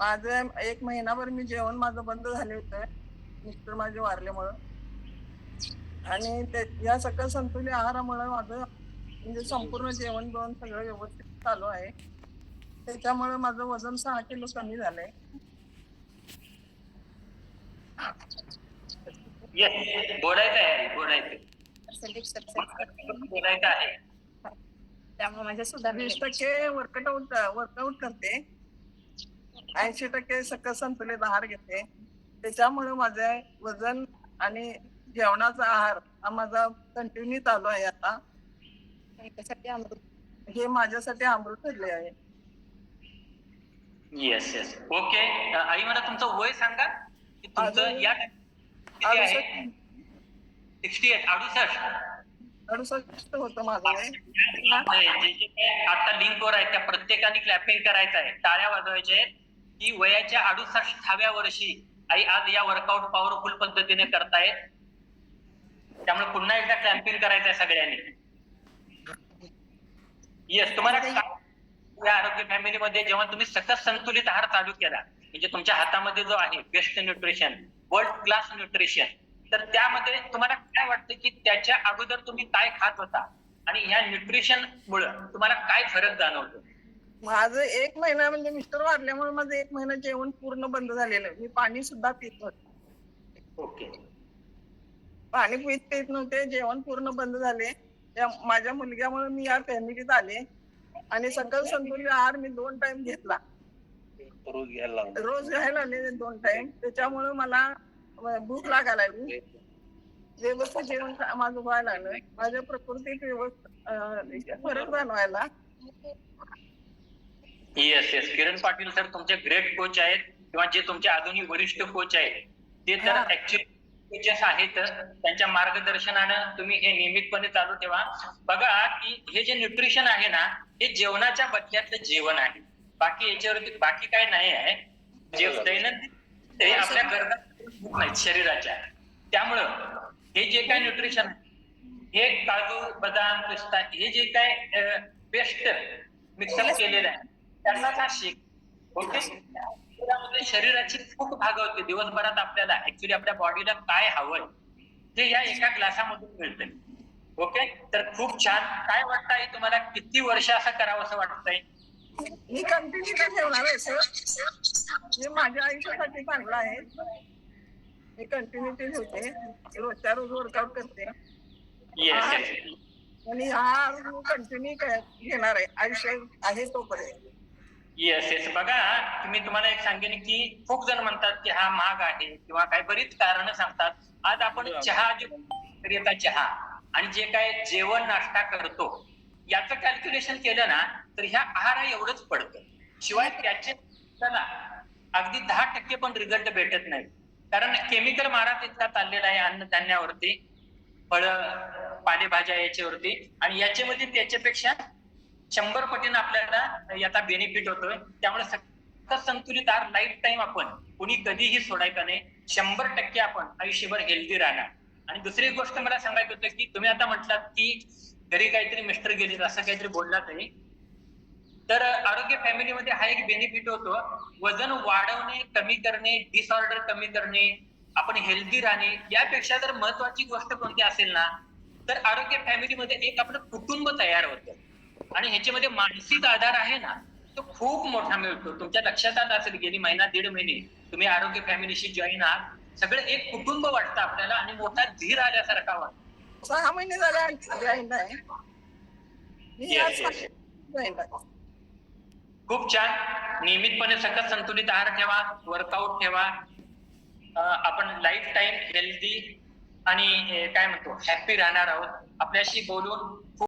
माझं एक महिनाभर मी जेवण माझं बंद झाले होतं. मिस्टर माझे वारल्यामुळं. आणि ते या सकल संतुलित आहारामुळे माझं म्हणजे संपूर्ण जेवण बिवण सगळं व्यवस्थित चालू आहे. त्याच्यामुळे माझं वजन सहा किलो कमी झालंय. बोलायचं आहे बोलायचं पर्सेंटेज सक्सेस बोलायचं आहे. त्यामुळे माझ्या सुधारणा वीस टक्के वर्कआउट वर्कआउट करते. ऐंशी टक्के सकल संतुलित आहार घेते. त्याच्यामुळे माझं वजन आणि जेवणाचा आहार हा माझा कंटिन्यू चालू आहे आता. त्यासाठी अमृत. हे माझ्यासाठी अमृत ठरले आहे. येस येस ओके आई मला तुमचं वय सांगा. की तुमचं या किती आहे? अडुसष्ट. सिक्स्टी एट अडुसष्ट. अडुसष्ट होतं माझं वय. जे जे काही आता लिंक वर आहे त्या प्रत्येकाने क्लॅपिंग करायचं आहे. टाळ्या वाजवायच्या आहेत. की वयाच्या अडुसष्टाव्या वर्षी आई आज या वर्कआउट पॉवरफुल पद्धतीने करतायत. त्यामुळे पुन्हा एकदा क्लॅम्पिंग करायचं आहे सगळ्यांनी. येस तुम्हाला या आरोग्य फॅमिलीमध्ये जेव्हा तुम्ही सकस संतुलित आहार चालू केला म्हणजे तुमच्या हातामध्ये जो आहे best nutrition world class nutrition तर त्यामध्ये तुम्हाला काय वाटतं की त्याच्या अगोदर तुम्ही काय खात होता? आणि ह्या न्यूट्रिशन मुळे तुम्हाला काय फरक जाणवतो? माझं एक महिना म्हणजे मिस्टर वारल्यामुळे माझं एक महिना जेवण पूर्ण बंद झालेलं. मी पाणी सुद्धा पित होते ओके. पाणी पित पित नव्हते जेवण पूर्ण बंद झाले. माझ्या मुलग्यामुळे मी या फॅमिलीत आले. आणि सकल संतुलित आहार मी दोन टाइम घेतला. रोज घ्यायला रोज घ्यायला लागले दोन टाइम त्याच्यामुळे मला भूक लागायला लागली. व्यवस्थित जेवण माझं व्हायला लागलं. माझ्या प्रकृतीत व्यवस्थित फरक जाणवायला. Yes yes Kiran Patil sir तुमचे ग्रेट कोच आहेत किंवा जे तुमचे आधुनिक वरिष्ठ कोच आहेत ते तर हा. ऍक्च्युअली कोचेस आहेत. त्यांच्या मार्गदर्शनानं तुम्ही हे नियमितपणे चालू ठेवा. बघा की हे जे न्यूट्रिशन आहे ना हे जेवणाच्या बदल्यातलं जेवण आहे. बाकी याच्यावरती बाकी काय नाही आहे. जे दैनंदिन ते आपल्या गरजा नाहीत शरीराच्या. त्यामुळं हे जे काय न्यूट्रिशन हे काजू बदाम पिस्ता हे जे काय बेस्ट मिक्सअप केलेलं आहे त्याचाच हा शेक? ओके? शरीराची खूप भागवते दिवसभरात आपल्याला ऍक्च्युली आपल्या बॉडीला काय हवंय ते या एका ग्लासामधून मिळतंय. ओके? तर खूप छान. काय वाटतंय तुम्हाला? किती वर्ष असं करावं असं वाटतंय? मी कंटिन्यू ठेवणार आहे सर हे माझ्या आयुष्यासाठी चांगलं आहे. मी कंटिन्यू ते ठेवते. रोजच्या रोज वर्कआउट करते. आणि हा कंटिन्यू घेणार आहे. आयुष्य आहे तोपर्यंत. येस येस बघा मी तुम्हाला एक सांगेन की खूप जण म्हणतात की हा महाग आहे किंवा काही बरीच कारण सांगतात. आज आपण चहा जे विक्रेता चहा. आणि जे काय जेवण नाश्ता करतो याचं कॅल्क्युलेशन केलं ना तर ह्या आहारा एवढंच पडतं. शिवाय त्याचे आपल्याला अगदी दहा टक्के पण रिझल्ट भेटत नाही. कारण केमिकल मारा तितका चाललेला आहे अन्नधान्यावरती फळ पालेभाज्या याच्यावरती. आणि याच्यामध्ये त्याच्यापेक्षा शंभर पटीनं आपल्याला याचा बेनिफिट होतोय. त्यामुळे सतत संतुलित आहार लाईफ टाईम आपण कुणी कधीही सोडायचा नाही. शंभर टक्के आपण आयुष्यभर हेल्दी राहणार. आणि दुसरी गोष्ट मला सांगायचं होतं की तुम्ही आता म्हटलात की घरी काहीतरी मिस्टर गेले असं काहीतरी बोललात आहे. तर आरोग्य फॅमिलीमध्ये हा एक बेनिफिट होतो. वजन वाढवणे कमी करणे डिसऑर्डर कमी करणे आपण हेल्दी राहणे यापेक्षा जर महत्वाची गोष्ट कोणती असेल ना तर आरोग्य फॅमिलीमध्ये एक आपलं कुटुंब तयार होतं. आणि ह्याच्यामध्ये मानसिक आधार आहे ना तो खूप मोठा मिळतो. तुमच्या लक्षात आलं असेल गेली महिना दीड महिने तुम्ही आरोग्य फॅमिलीशी जॉईन आहात. सगळं एक कुटुंब वाटतं आपल्याला आणि मोठा धीर आल्यासारखा वाटतो. सहा महिने झाले खूप छान. नियमितपणे सकस संतुलित आहार ठेवा वर्कआउट ठेवा. आपण लाईफ टाईम हेल्दी आणि काय म्हणतो हॅपी राहणार आहोत. आपल्याशी बोलून